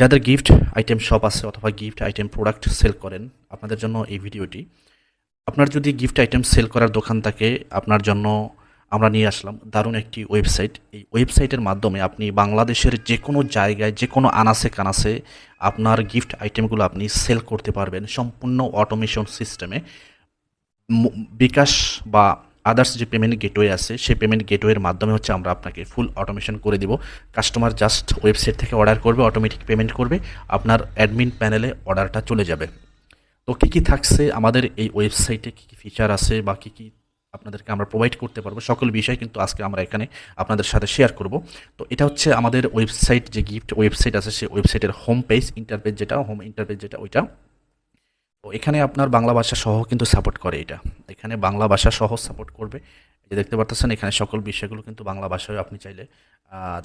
যাদের gift item shop আছে অথবা গিফট আইটেম প্রোডাক্ট সেল করেন, আপনাদের জন্য এই ভিডিওটি। আপনার যদি গিফট আইটেম সেল করার দোকান থাকে, আপনার জন্য আমরা নিয়ে আসলাম দারুণ একটি ওয়েবসাইট এই ওয়েবসাইটের মাধ্যমে আপনি বাংলাদেশের যে কোনো জায়গায় যে কোনো আনাসে কানাসে আপনার গিফট আইটেমগুলো আপনি সেল করতে পারবেন। সম্পূর্ণ অটোমেশন সিস্টেমে বিকাশ বা আদার্স যে পেমেন্ট গেটওয়ে আছে, সেই পেমেন্ট গেটওয়ের মাধ্যমে হচ্ছে আমরা আপনাকে ফুল অটোমেশন করে দিব। কাস্টমার জাস্ট ওয়েবসাইট থেকে অর্ডার করবে অটোমেটিক পেমেন্ট করবে, আপনার অ্যাডমিন প্যানেলে অর্ডারটা চলে যাবে। তো কী কী থাকছে, আমাদের এই ওয়েবসাইটে কী কী ফিচার আছে বা কী কী আপনাদেরকে আমরা প্রোভাইড করতে পারব, সকল বিষয় কিন্তু আজকে আমরা এখানে আপনাদের সাথে শেয়ার করব। তো এটা হচ্ছে আমাদের ওয়েবসাইট যে গিফট ওয়েবসাইট আছে, সেই ওয়েবসাইটের হোম পেজ ইন্টারপেজ যেটা হোম ইন্টারপেজ যেটা, ওইটা। তো এখানে আপনার বাংলা ভাষা সহ কিন্তু সাপোর্ট করে এটা। এখানে বাংলা ভাষা সহ সাপোর্ট করবে। যে দেখতে পারতেছেন, এখানে সকল বিষয়গুলো কিন্তু বাংলা ভাষায় আপনি চাইলে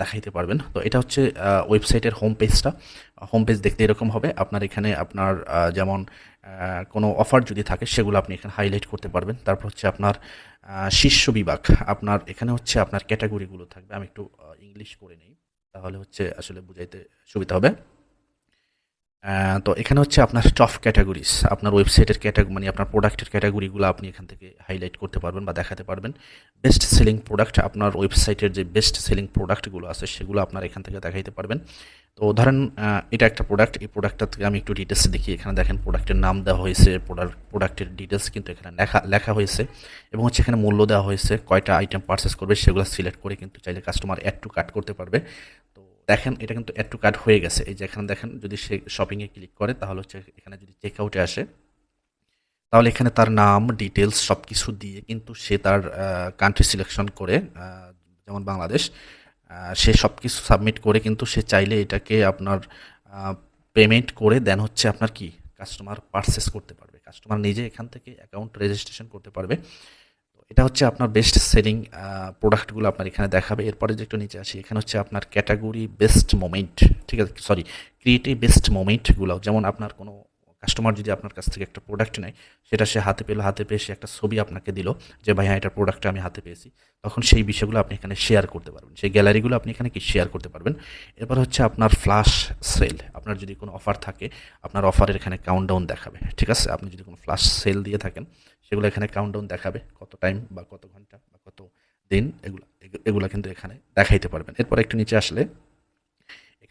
দেখাইতে পারবেন। তো এটা হচ্ছে ওয়েবসাইটের হোম পেজটা হোম পেজ দেখতে এরকম হবে। আপনার এখানে আপনার যেমন কোনো অফার যদি থাকে, সেগুলো আপনি এখানে হাইলাইট করতে পারবেন। তারপর হচ্ছে আপনার শীর্ষ বিভাগ। আপনার, এখানে হচ্ছে আপনার ক্যাটাগরিগুলো থাকবে। আমি একটু ইংলিশ করে নিই। তাহলে হচ্ছে আসলে বুঝাইতে সুবিধা হবে। তো এখানে হচ্ছে আপনার টপ ক্যাটাগরিজ আপনার ওয়েবসাইটের ক্যাটাগরি মানে আপনার প্রোডাক্টের ক্যাটাগরিগুলো আপনি এখান থেকে হাইলাইট করতে পারবেন বা দেখাতে পারবেন। বেস্ট সেলিং প্রোডাক্ট আপনার ওয়েবসাইটের যে বেস্ট সেলিং প্রোডাক্টগুলো আছে, সেগুলো আপনার এখান থেকে দেখাইতে পারবেন। তো ধরেন এটা একটা প্রোডাক্ট এই প্রোডাক্টটা থেকে আমি একটু ডিটেলস দেখি। এখানে দেখেন প্রোডাক্টের নাম দেওয়া হয়েছে প্রোডাক্ট প্রোডাক্টের ডিটেলস কিন্তু এখানে লেখা লেখা হয়েছে। এবং হচ্ছে এখানে মূল্য দেওয়া হয়েছে, কয়টা আইটেম পারচেস করবে, সেগুলো সিলেক্ট করে কিন্তু চাইলে কাস্টমার অ্যাড টু কাট করতে পারবে। তো দেখেন, এটা কিন্তু অ্যাড টু কার্ড হয়ে গেছে। এই যে এখানে দেখেন, যদি সে শপিংয়ে ক্লিক করে, তাহলে হচ্ছে এখানে যদি চেক আউটে আসে, তাহলে এখানে তার নাম ডিটেলস সব কিছু দিয়ে কিন্তু সে তার কান্ট্রি সিলেকশন করে যেমন বাংলাদেশ সে সব কিছু সাবমিট করে কিন্তু সে চাইলে এটাকে আপনার পেমেন্ট করে দেন হচ্ছে আপনার কি? কাস্টমার পারচেস করতে পারবে। কাস্টমার নিজে এখান থেকে অ্যাকাউন্ট রেজিস্ট্রেশন করতে পারবে। এটা হচ্ছে আপনার বেস্ট সেলিং প্রোডাক্টগুলো আপনার এখানে দেখাবে। এরপরে যে একটু নিচে আসি, এখানে হচ্ছে আপনার ক্যাটাগরি বেস্ট মোমেন্ট ঠিক আছে? সরি ক্রিয়েটিভ বেস্ট মোমেন্টগুলো যেমন আপনার কোনো কাস্টমার যদি আপনার কাছ থেকে একটা প্রোডাক্ট নেয়, সেটা সে হাতে পেল, হাতে পেয়ে সে একটা ছবি আপনাকে দিল যে, ভাই হ্যাঁ এটা প্রোডাক্টটা আমি হাতে পেয়েছি। তখন সেই বিষয়গুলো আপনি এখানে শেয়ার করতে পারবেন। সেই গ্যালারিগুলো আপনি এখানে কি শেয়ার করতে পারবেন? এরপর হচ্ছে আপনার ফ্লাশ সেল আপনার যদি কোনো অফার থাকে, আপনার অফারের এখানে কাউন্টডাউন দেখাবে, ঠিক আছে? আপনি যদি কোনো ফ্লাশ সেল দিয়ে থাকেন, সেগুলো এখানে কাউন্টডাউন দেখাবে কত টাইম বা কত ঘণ্টা বা কত দিন, এগুলো এগুলো কিন্তু এখানে দেখাইতে পারবেন। এরপর একটু নিচে আসলে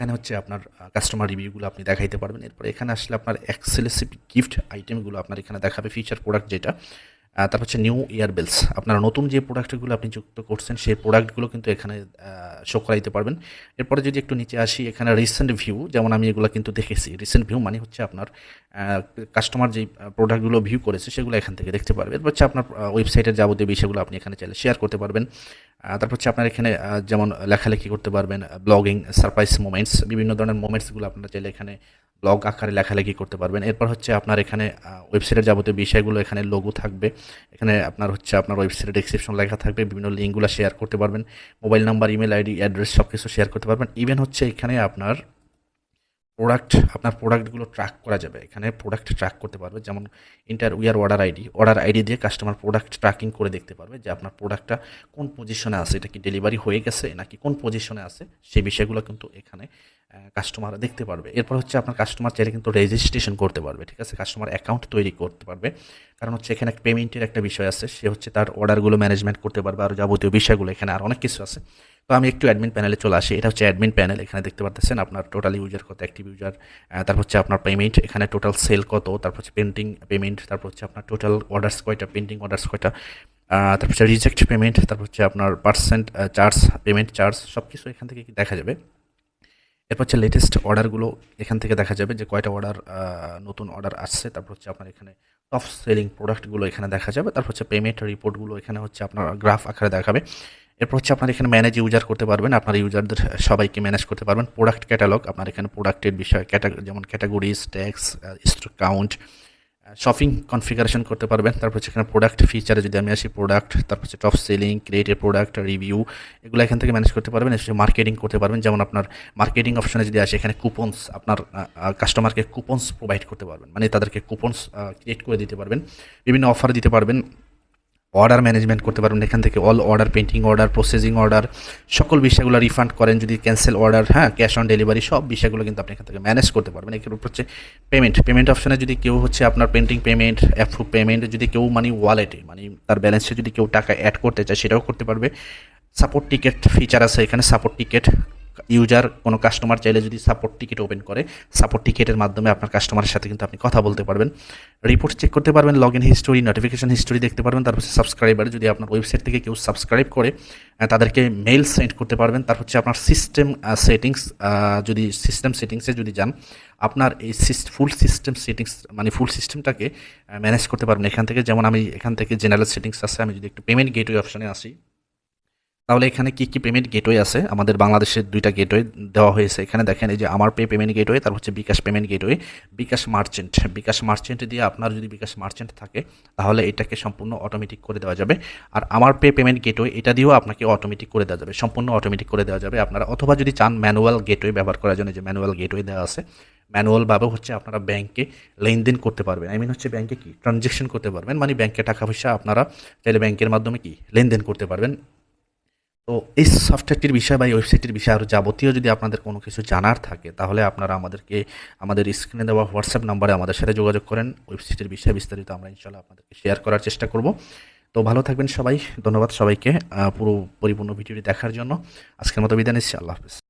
এখানে হচ্ছে আপনার কাস্টমার রিভিউগুলো আপনি দেখাইতে পারবেন। এরপর এখানে আসলে আপনার এক্সেলেসিভ গিফট আইটেমগুলো আপনার এখানে দেখাবে ফিচার প্রোডাক্ট যেটা। তারপর হচ্ছে নিউ ইয়ারবেলস আপনার নতুন যে প্রোডাক্টগুলো আপনি যুক্ত করছেন, সেই প্রোডাক্টগুলো কিন্তু এখানে শো করাইতে পারবেন। এরপরে যদি একটু নিচে আসি, এখানে রিসেন্ট ভিউ যেমন আমি এগুলো কিন্তু দেখেছি। রিসেন্ট ভিউ মানে হচ্ছে আপনার কাস্টমার যে প্রোডাক্টগুলো ভিউ করেছে, সেগুলো এখান থেকে দেখতে পারবে। এরপর হচ্ছে আপনার ওয়েবসাইটের যাবতীয় বিষয়গুলো আপনি এখানে চাইলে শেয়ার করতে পারবেন। তারপর হচ্ছে আপনার এখানে যেমন লেখালেখি করতে পারবেন ব্লগিং সারপ্রাইজ মোমেন্টস বিভিন্ন ধরনের মোমেন্টসগুলো আপনারা চাইলে এখানে ব্লগ আকারে লেখালেখি করতে পারবেন। এরপর হচ্ছে আপনার এখানে ওয়েবসাইটের যাবতীয় বিষয়গুলো এখানে লোগো থাকবে। এখানে আপনার হচ্ছে আপনার ওয়েবসাইটের ডিসক্রিপশন লেখা থাকবে, বিভিন্ন লিঙ্কগুলো শেয়ার করতে পারবেন। Mobile number email ID address সব কিছু শেয়ার করতে পারবেন। ইভেন হচ্ছে এখানে আপনার প্রোডাক্ট আপনার প্রোডাক্টগুলো ট্র্যাক করা যাবে। এখানে প্রোডাক্ট ট্র্যাক করতে পারবে। যেমন inter wear order ID order ID দিয়ে কাস্টমার প্রোডাক্ট ট্র্যাকিং করে দেখতে পারবে যে আপনার প্রোডাক্টটা কোন পজিশনে আছে। এটা কি ডেলিভারি হয়ে গেছে নাকি কোন পজিশনে আছে? সেই বিষয়গুলো কিন্তু এখানে কাস্টমার দেখতে পারবে। এরপর হচ্ছে আপনার কাস্টমার চাইলে কিন্তু রেজিস্ট্রেশন করতে পারবে, ঠিক আছে? কাস্টমার অ্যাকাউন্ট তৈরি করতে পারবে। কারণ হচ্ছে এখানে পেমেন্টের একটা বিষয় আছে, সে হচ্ছে তার অর্ডারগুলো ম্যানেজমেন্ট করতে পারবে আর যাবতীয় বিষয়গুলো এখানে আর অনেক কিছু আছে। তো আমি একটু অ্যাডমিন প্যানেলে চলে আসি। এটা হচ্ছে অ্যাডমিন প্যানেল এখানে দেখতে পাচ্ছেন আপনার টোটাল ইউজার কত অ্যাক্টিভ ইউজার তারপর হচ্ছে আপনার পেমেন্ট এখানে টোটাল সেল কত, তারপর হচ্ছে পেন্টিং পেমেন্ট তারপর হচ্ছে আপনার টোটাল অর্ডার্স কয়টা পেন্টিং অর্ডার্স কয়টা তারপর হচ্ছে রিজেক্ট পেমেন্ট তারপর হচ্ছে আপনার পার্সেন্ট চার্জ পেমেন্ট চার্জ সব কিছু এখান থেকে দেখা যাবে। এরপর হচ্ছে লেটেস্ট অর্ডারগুলো এখান থেকে দেখা যাবে যে কয়টা অর্ডার নতুন অর্ডার আসছে। তারপর হচ্ছে আপনার এখানে টপ সেলিং প্রোডাক্টগুলো এখানে দেখা যাবে। তারপর হচ্ছে পেমেন্ট রিপোর্টগুলো এখানে হচ্ছে আপনার গ্রাফ আকারে দেখাবে। এরপর হচ্ছে আপনার এখানে ম্যানেজ ইউজার করতে পারবেন। আপনার ইউজারদের সবাইকে ম্যানেজ করতে পারবেন। প্রোডাক্ট ক্যাটালগ আপনার এখানে প্রোডাক্টের বিষয় ক্যাটা যেমন categories tax count shopping configuration করতে পারবেন। তারপর এখানে প্রোডাক্ট ফিচারে যদি আমি আসি প্রোডাক্ট তারপর হচ্ছে top selling created product review এগুলো এখান থেকে ম্যানেজ করতে পারবেন। এসে মার্কেটিং করতে পারবেন। যেমন আপনার মার্কেটিং অপশনে যদি আসে, এখানে কুপনস আপনার কাস্টমারকে কুপনস প্রোভাইড করতে পারবেন। মানে তাদেরকে কুপনস ক্রিয়েট করে দিতে পারবেন। বিভিন্ন অফার দিতে পারবেন। অর্ডার ম্যানেজমেন্ট করতে পারবেন। এখান থেকে all order pending order processing order সকল বিষয়গুলো রিফান্ড করেন, যদি ক্যান্সেল অর্ডার হ্যাঁ ক্যাশ অন ডেলিভারি সব বিষয়গুলো কিন্তু আপনি এখান থেকে ম্যানেজ করতে পারবেন। এর উপর হচ্ছে পেমেন্ট পেমেন্ট অপশনে যদি কেউ হচ্ছে আপনার পেন্টিং পেমেন্ট অ্যাপ্রুভ পেমেন্ট যদি কেউ মানে ওয়ালেটে মানে তার ব্যালেন্সে যদি কেউ টাকা অ্যাড করতে চায়, সেটাও করতে পারবে। সাপোর্ট টিকেট ফিচার আছে এখানে সাপোর্ট টিকেট ইউজার কোনো কাস্টমার চাইলে যদি সাপোর্ট টিকিট ওপেন করে সাপোর্ট টিকিটের মাধ্যমে আপনার কাস্টমারের সাথে কিন্তু আপনি কথা বলতে পারবেন। রিপোর্ট চেক করতে পারবেন log in history notification history দেখতে পারবেন, তারপর সাবস্ক্রাইবার যদি আপনার ওয়েবসাইট থেকে কেউ সাবস্ক্রাইব করে তাদেরকে মেল সেন্ড করতে পারবেন, তার হচ্ছে আপনার সিস্টেম সেটিংস যদি সিস্টেম সেটিংসে যদি যান, আপনার এই ফুল সিস্টেম সেটিংস মানে ফুল সিস্টেমটাকে ম্যানেজ করতে পারবেন। এখান থেকে যেমন আমি এখান থেকে জেনারেল সেটিংস আছে, আমি যদি একটু পেমেন্ট গেটওয়ে অপশানে আসি তাহলে এখানে কি কি পেমেন্ট গেটওয়ে আছে? আমাদের বাংলাদেশের দুইটা গেটওয়ে দেওয়া হয়েছে। এখানে দেখেন, এই যে আমার পে পেমেন্ট গেটওয়ে তার হচ্ছে bKash payment gateway bKash merchant bKash merchant দিয়ে আপনার যদি বিকাশ মার্চেন্ট থাকে, তাহলে এটাকে সম্পূর্ণ অটোমেটিক করে দেওয়া যাবে। আর আমার পে পেমেন্ট গেটওয়ে এটা দিয়েও আপনাকে অটোমেটিক করে দেওয়া যাবে। সম্পূর্ণ অটোমেটিক করে দেওয়া যাবে আপনারা। অথবা যদি চান ম্যানুয়াল গেটওয়ে ব্যবহার করার জন্য যে ম্যানুয়াল গেটওয়ে দেওয়া আছে ম্যানুয়ালভাবে হচ্ছে আপনারা ব্যাংকে লেনদেন করতে পারবেন। আই মিন হচ্ছে ব্যাংকে কি? ট্রানজ্যাকশন করতে পারবেন। মানে ব্যাংকে টাকা পয়সা আপনারা চাইলে ব্যাংকের মাধ্যমে কি? লেনদেন করতে পারবেন। তো এই সফটওয়্যারটির বিষয়ে বা এই ওয়েবসাইটের বিষয়ে আরও যাবতীয় যদি আপনাদের কোনো কিছু জানার থাকে, তাহলে আপনারা আমাদেরকে, আমাদের স্ক্রিনে দেওয়া হোয়াটসঅ্যাপ নাম্বারে আমাদের সাথে যোগাযোগ করেন। ওয়েবসাইটের বিষয়ে বিস্তারিত আমরা ইনশাল্লাহ আপনাদেরকে শেয়ার করার চেষ্টা করব। তো ভালো থাকবেন সবাই। ধন্যবাদ সবাইকে পুরো পরিপূর্ণ ভিডিওটি দেখার জন্য। আজকের মতো বিদায় নিচ্ছি। আল্লাহ হাফিজ।